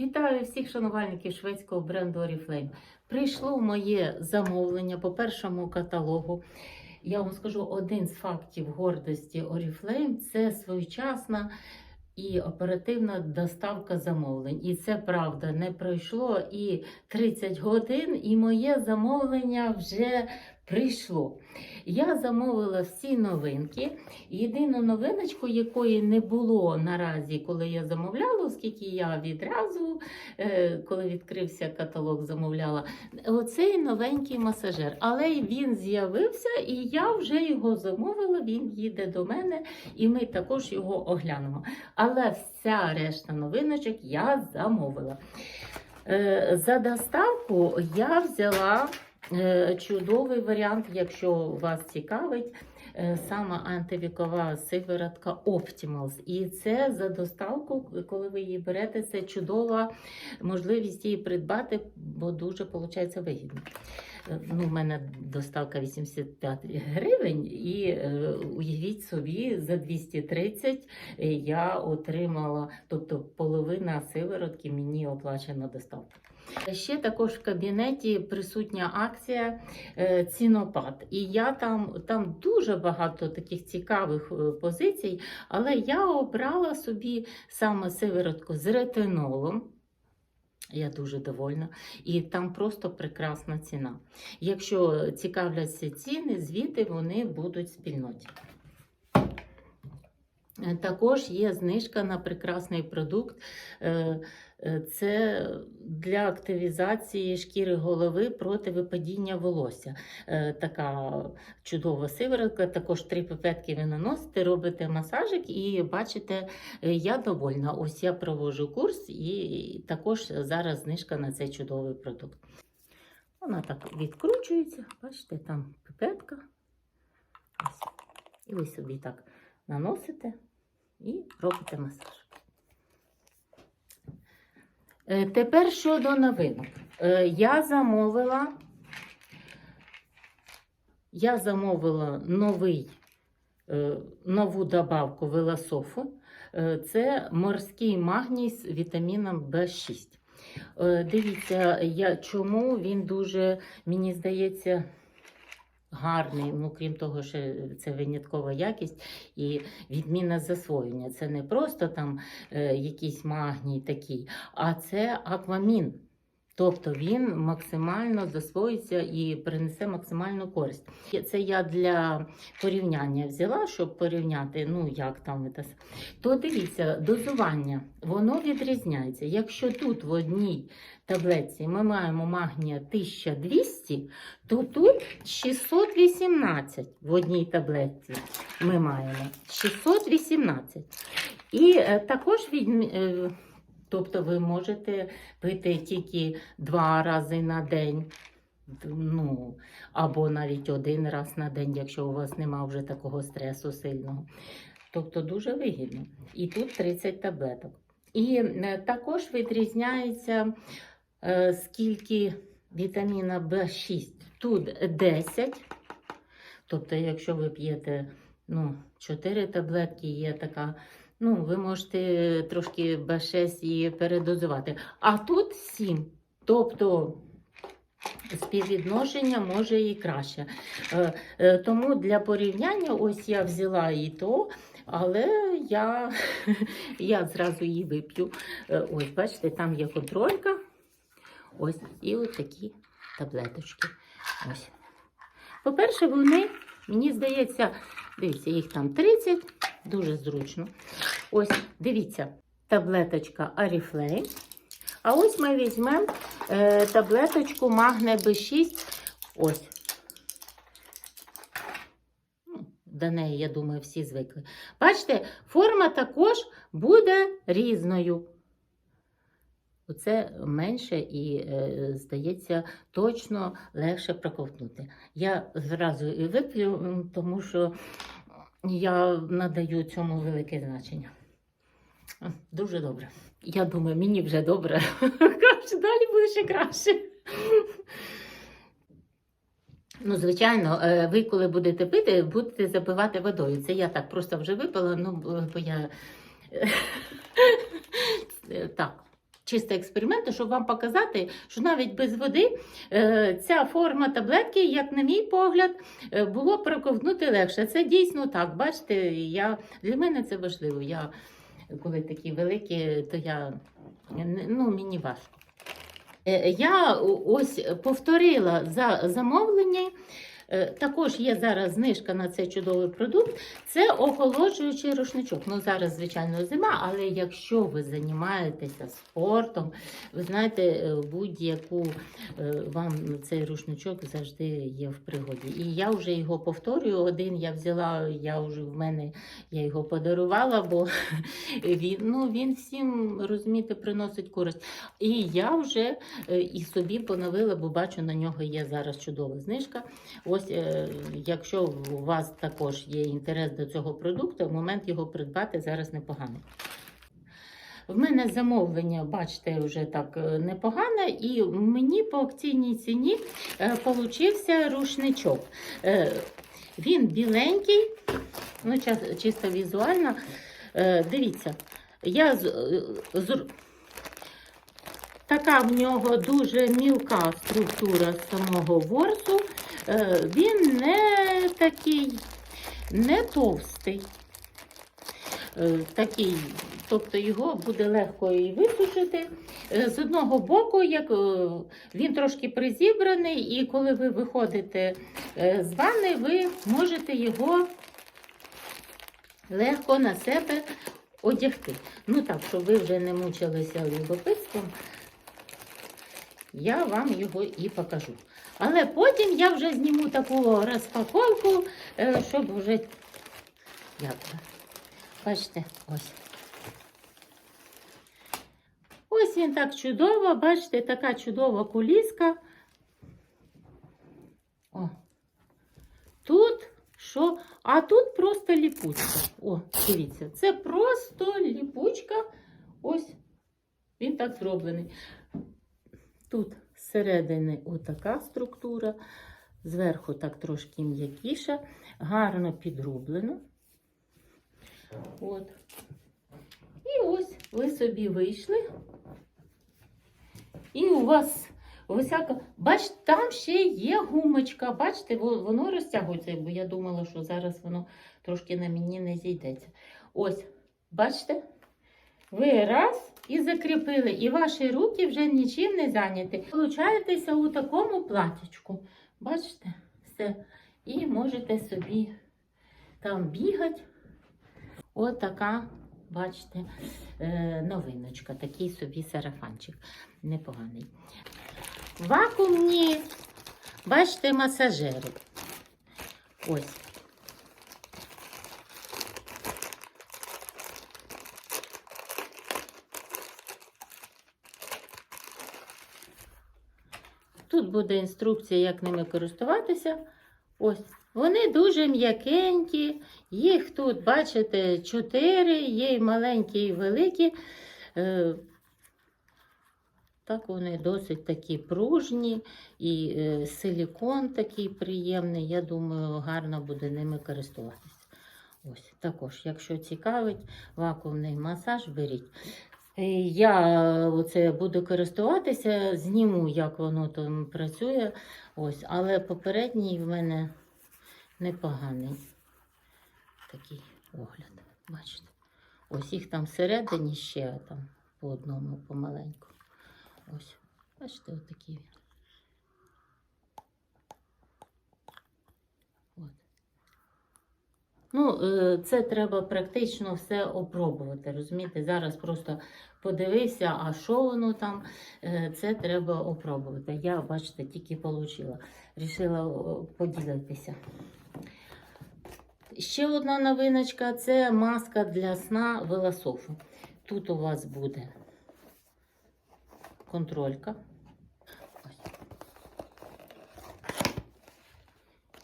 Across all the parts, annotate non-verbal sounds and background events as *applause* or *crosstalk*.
Вітаю всіх шанувальників шведського бренду Oriflame. Прийшло моє замовлення по першому каталогу. Я вам скажу один з фактів гордості Oriflame – це своєчасна і оперативна доставка замовлень. І це правда, не пройшло і 30 годин, і моє замовлення вже прийшло. Я замовила всі новинки. Єдину новиночку, якої не було наразі, коли я замовляла, оскільки я відразу, е, коли відкрився каталог, замовляла оцей новенький масажер. Але він з'явився, і я вже його замовила. Він їде до мене, і ми також його оглянемо. Але вся решта новиночок я замовила. Е, За доставку я взяла чудовий варіант, якщо вас цікавить. е, Саме антивікова сиворотка Optimals. І це за доставку, коли ви її берете, це чудова можливість її придбати, бо дуже виходить вигідно. Е, Ну, в мене доставка 85 гривень, і е, уявіть собі, за 230 е, я отримала, тобто половина сиворотки мені оплачена доставка. Ще також в кабінеті присутня акція е, цінопад. І я там, там дуже багато таких цікавих е, позицій, але я обрала собі саме сиворотку з ретинолом. Я дуже довольна. І там просто прекрасна ціна. Якщо цікавляться ціни, звідти вони будуть в спільноті. Е, Також є знижка на прекрасний продукт. Е, е, Це для активізації шкіри голови проти випадіння волосся. Така чудова сиворотка. Також три пипетки ви наносите, робите масажик і бачите, я довольна. Ось я проводжу курс і також зараз знижка на цей чудовий продукт. Вона так відкручується, бачите, там пипетка. Ось. І ви собі так наносите і робите масаж. Е, Тепер щодо новинок. Е, Я замовила, я замовила новий, е, нову добавку велософу. Це морський магній з вітаміном В6. Е, Дивіться, я, чому він дуже, мені здається, гарний. Ну, крім того, що це виняткова якість і відмінне засвоєння. Це не просто там е, якийсь магній такий, а це аквамін. Тобто він максимально засвоїться і принесе максимальну користь. Це я для порівняння взяла, щоб порівняти, ну як там це. То дивіться, дозування, воно відрізняється. Якщо тут в одній таблетці ми маємо магнія 1200, то тут 618 в одній таблетці ми маємо 618. І е, також від, е, тобто ви можете пити тільки два рази на день. Ну, або навіть один раз на день, якщо у вас немає вже такого стресу сильного. Тобто дуже вигідно. І тут 30 таблеток. І е, також відрізняється, е, скільки вітаміна В6. Тут 10. Тобто, якщо ви п'єте ну, 4 таблетки, є така. Ну, ви можете трошки В6 і передозувати. А тут 7. Тобто співвідношення може і краще. Е, е, Тому для порівняння, ось я взяла і то, але я, *laughs* я зразу її вип'ю. Е, Ось, бачите, там є контролька. Ось, і от такі таблеточки. Ось. По-перше, вони, мені здається, дивіться, їх там 30, дуже зручно. Ось, дивіться, таблеточка Аріфлейм. А ось ми візьмемо е, таблеточку Магне Б6. Ось. Ну, До неї, я думаю, всі звикли. Бачите, форма також буде різною. Оце менше і, е, здається, точно легше проковтнути. Я зразу і вип'ю, тому що я надаю цьому велике значення. Дуже добре. Я думаю, мені вже добре. *laughs* Краще, Далі буде ще краще. Ну, звичайно, е, ви коли будете пити, будете запивати водою. Це я так просто вже випила, ну, бо я. *laughs* Е, Так. Чисто експерименту, щоб вам показати, що навіть без води е, ця форма таблетки, як на мій погляд, е, було проковтнути легше. Це дійсно так. Бачите, я, для мене це важливо. Я, коли такі великі, то я ну, мені важко. Е, Я ось повторила за замовлення. Е, Також є зараз знижка на цей чудовий продукт. Це охолоджуючий рушничок. Ну зараз, звичайно, зима, але якщо ви займаєтеся спортом, ви знаєте, е, будь-яку е, вам цей рушничок завжди є в пригоді. І я вже його повторюю. Один я взяла, я вже в мене я його подарувала, бо *laughs* він, ну, він всім розумієте, приносить користь. І я вже і собі поновила, бо бачу, на нього є зараз чудова знижка. Ось, е, якщо у вас також є інтерес до цього продукту, момент його придбати зараз непоганий. В мене замовлення, бачите, вже так е, непогане, і мені по акційній ціні е, получився рушничок. Він біленький, ну, чисто візуально. Дивіться, я з, така в нього дуже мілка структура самого ворсу. Е, Він не такий, не товстий. Е, Такий, тобто його буде легко і висушити. Е, З одного боку, як він трошки призібраний, і коли ви виходите з ванни, ви можете його легко на себе одягти. Ну так, щоб ви вже не мучилися любопитством, я вам його і покажу. Але потім я вже зніму таку розпаковку, е, щоб вже. Як. Бачите, ось. Ось він так чудово, бачите, така чудова куліска. О. Тут що? А тут просто ліпучка. О, дивіться, це просто ліпучка. Ось він так зроблений. Тут зсередини отака структура, зверху так трошки м'якіша, гарно підроблено. От. І ось ви собі вийшли. І у вас всяка. Бачите, там ще є гумочка. Бачите, воно розтягується, бо я думала, що зараз воно трошки на мені не зійдеться. Ось, бачите? Ви раз і закріпили, і ваші руки вже нічим не зайняті. Получаєтеся у такому платічку. Бачите? Все. І можете собі там бігати. От така, бачите, е, новиночка, такий собі сарафанчик. Непоганий. Вакуумні, бачите, масажери. Ось. Тут буде інструкція, як ними користуватися. Ось. Вони дуже м'якенькі. Їх тут, бачите, чотири, є і маленькі, і великі. Е, Так, вони досить такі пружні, і е, силікон такий приємний. Я думаю, гарно буде ними користуватися. Ось також, якщо цікавить вакуумний масаж, беріть. Е, Я оце буду користуватися, зніму, як воно там працює. Ось, але попередній в мене непоганий такий огляд. Бачите? Ось їх там всередині ще там по одному помаленьку. Ось, бачите, отакі він. От. Ну, е, це треба практично все опробувати. Розумієте, зараз просто подивився, а що воно там, Е, це треба опробувати. Я, бачите, тільки отримала. Рішила поділитися. Ще одна новиночка це маска для сна Велософу. Тут у вас буде контролька.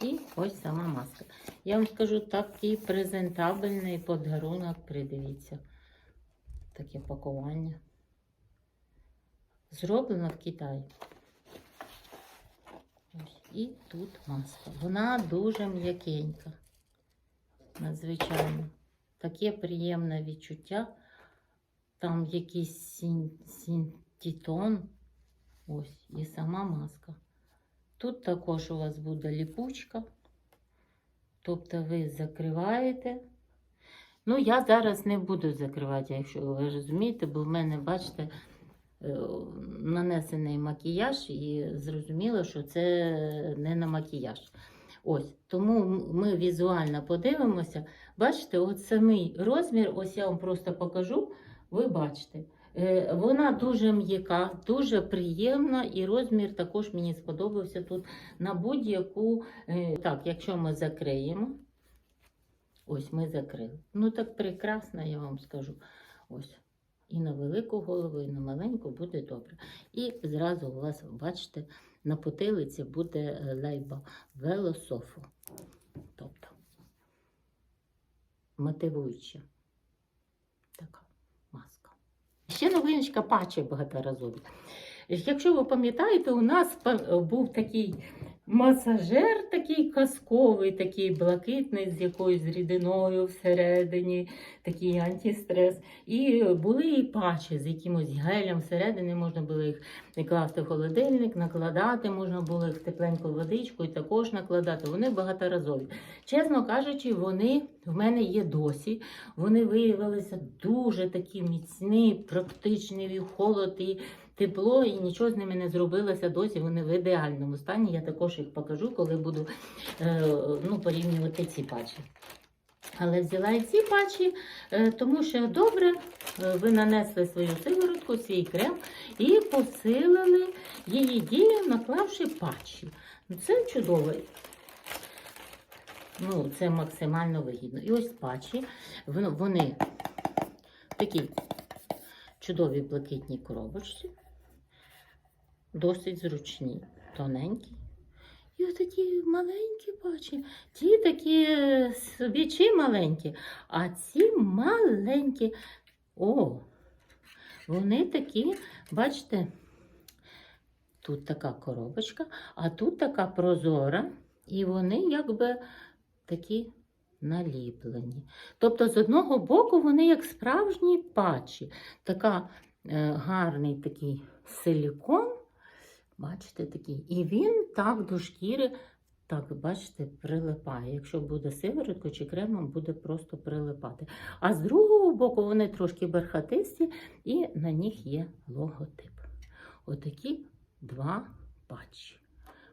І ось сама маска. Я вам скажу, такий презентабельний подарунок. Придивіться. Таке пакування. Зроблено в Китаї. І тут маска. Вона дуже м'якенька. Надзвичайно. Таке приємне відчуття. там якийсь син, синтетон. Ось, і сама маска. Тут також у вас буде ліпучка. Тобто ви закриваєте. Ну, я зараз не буду закривати, якщо ви розумієте, бо в мене, бачите, е, нанесений макіяж, і зрозуміло, що це не на макіяж. Ось, тому ми візуально подивимося. Бачите, от самий розмір, ось я вам просто покажу, ви бачите. Е, Вона дуже м'яка, дуже приємна, і розмір також мені сподобався тут на будь-яку. е, Так, якщо ми закриємо, ось ми закрили. Ну так прекрасно, я вам скажу. Ось. І на велику голову, і на маленьку буде добре. І зразу у вас, бачите, на потилиці буде е, лейба велософу. Тобто мотивуюча така маска. Ще новиночка паче багаторазові. Якщо ви пам'ятаєте, у нас був такий масажер, такий казковий, такий блакитний, з якоюсь рідиною всередині, такий антистрес. І були і патчі з якимось гелем всередині, можна було їх класти в холодильник, накладати, можна було їх в тепленьку водичку і також накладати. Вони багаторазові. Чесно кажучи, вони в мене є досі. Вони виявилися дуже такі міцні, практичні, і в холод і тепло, і нічого з ними не зробилося досі. Вони в ідеальному стані. Я також їх покажу, коли буду е, ну, порівнювати ці патчі. Але взяла і ці патчі, е, тому що добре, е, ви нанесли свою сиворотку, свій крем і посилили її дію, наклавши патчі. Ну, Це чудово. Ну, це максимально вигідно. І ось патчі, вони такі чудові блакитні коробочці, досить зручні, тоненькі. І отакі маленькі патчі. Ті такі е, собі маленькі, а ці маленькі. О, вони такі, бачите, тут така коробочка, а тут така прозора, і вони якби такі наліплені. Тобто, з одного боку, вони як справжні патчі. Така е, гарний такий силікон. Бачите, такий. І він так до шкіри, так, бачите, прилипає. Якщо буде сивороткою чи кремом, буде просто прилипати. А з другого боку вони трошки бархатисті, і на них є логотип. Отакі два патчі.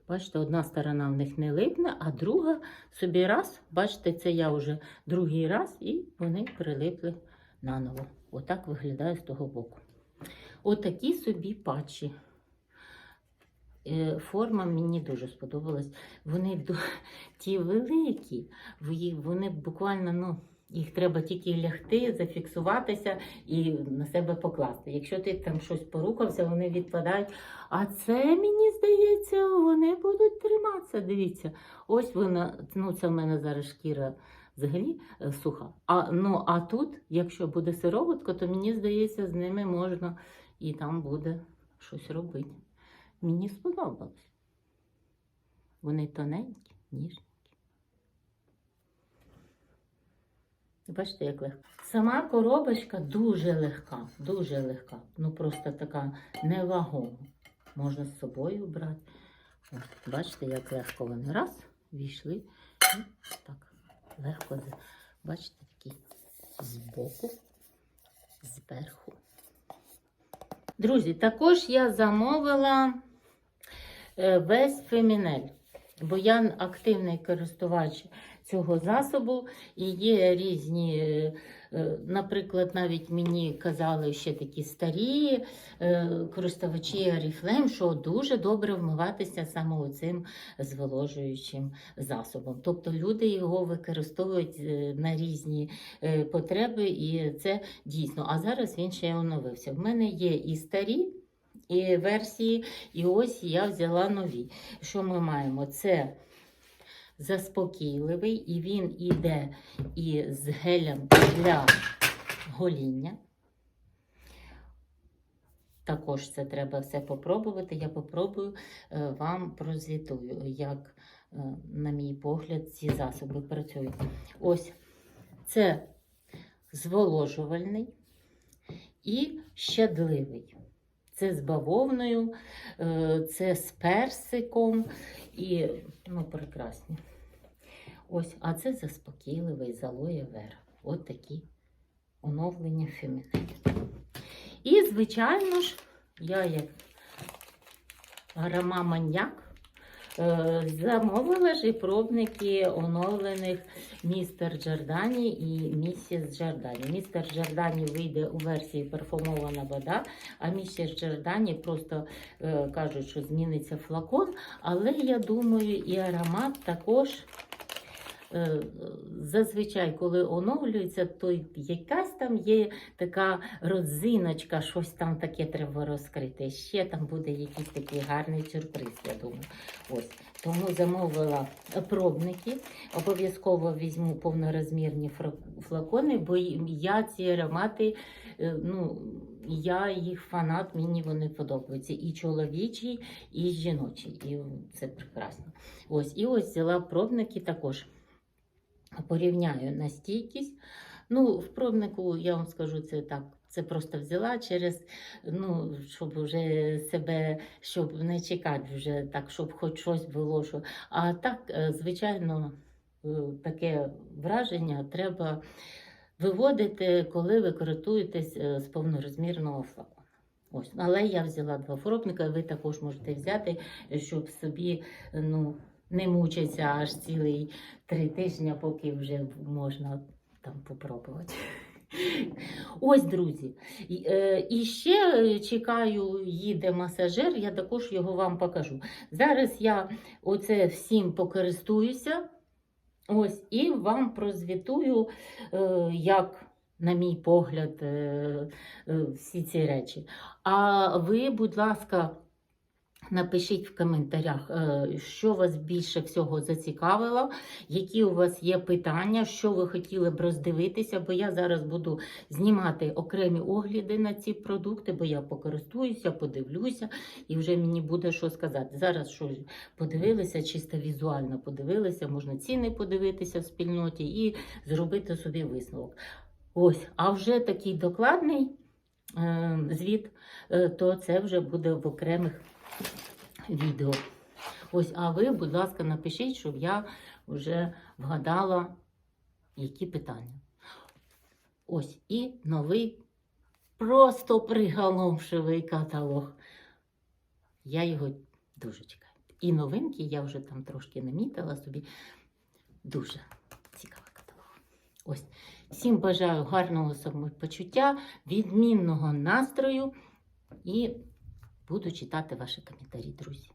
Бачите, одна сторона в них не липне, а друга собі раз, бачите, це я вже другий раз, і вони прилипли наново. Отак виглядає з того боку. Отакі собі патчі. Е, Форма мені дуже сподобалась. Вони *laughs* ті великі, вони буквально, ну, їх треба тільки лягти, зафіксуватися і на себе покласти. Якщо ти там щось порухався, вони відпадають. А це, мені здається, вони будуть триматися. Дивіться, ось вона, ну це в мене зараз шкіра взагалі е, суха. А, ну, а тут, якщо буде сироватка, то мені здається, з ними можна і там буде щось робити. Мені сподобалось. Вони тоненькі, ніжні. Бачите, як легко. Сама коробочка дуже легка, дуже легка. Ну просто така невагома. Можна з собою брати. Бачите, як легко вони раз війшли. І так, легко. Бачите, такі збоку, зверху. Друзі, також я замовила е, весь фемінель, бо я активний користувач цього засобу і є різні, е, е, наприклад, навіть мені казали ще такі старі користувачі Oriflame, що дуже добре вмиватися саме цим зволожуючим засобом. Тобто люди його використовують на різні потреби, і це дійсно. А зараз він ще оновився. В мене є і старі. І версії, і ось я взяла нові. Що ми маємо? Це заспокійливий, і він іде з гелем для гоління. Також це треба все попробувати. Я попробую е, вам прозвітую, як, е, на мій погляд, ці засоби працюють. Ось це зволожувальний. і щадливий. Це з бавовною, е, це з персиком і ну, прекрасні. Ось, а це заспокійливий з алоє вера. От такі оновлення фемінитів. І, звичайно ж, я як грама-маньяк е, замовила ж і пробники оновлених містер Джордані і місіс Джордані. Містер Джордані вийде у версії парфумована вода, а місіс Джордані просто е, кажуть, що зміниться флакон. Але я думаю, і аромат також. Е, Зазвичай, коли оновлюється, то якась там є така родзиночка, щось там таке треба розкрити. Ще там буде якийсь такий гарний сюрприз, я думаю. Ось. Тому замовила пробники. Обов'язково візьму повнорозмірні флакони, бо я ці аромати, е, ну, я їх фанат, мені вони подобаються. І чоловічі, і жіночі. І це прекрасно. Ось, і ось взяла пробники також. Порівняю на стійкість. Ну, в пробнику, я вам скажу, це так. Це просто взяла через, ну, щоб вже себе, щоб не чекати вже так, щоб хоч щось було. Що... А так, е, звичайно, е, таке враження треба виводити, коли ви користуєтесь е, з повнорозмірного флакону. Ось, але я взяла два пробника, ви також можете взяти, щоб собі ну, не мучитися аж цілий три тижні, поки вже можна там попробувати. Ось, друзі. І, е, ще е, чекаю, їде масажир, я також його вам покажу. Зараз я оце всім покористуюся. Ось, і вам прозвітую, е, як, на мій погляд, всі ці речі. А ви, будь ласка, Напишіть в коментарях, е, що вас більше всього зацікавило, які у вас є питання, що ви хотіли б роздивитися, бо я зараз буду знімати окремі огляди на ці продукти, бо я покористуюся, подивлюся, і вже мені буде що сказати. Зараз що подивилися, чисто візуально подивилися, можна ціни подивитися в спільноті і зробити собі висновок. Ось, а вже такий докладний звіт, е, то це вже буде в окремих відео. Ось, а ви, будь ласка, напишіть, щоб я вже вгадала, які питання. Ось і новий, просто приголомшивий каталог. Я його дуже чекаю. І новинки я вже там трошки намітила собі. Дуже цікавий каталог. Ось. Всім бажаю гарного самопочуття, відмінного настрою і буду читати ваші коментарі, друзі.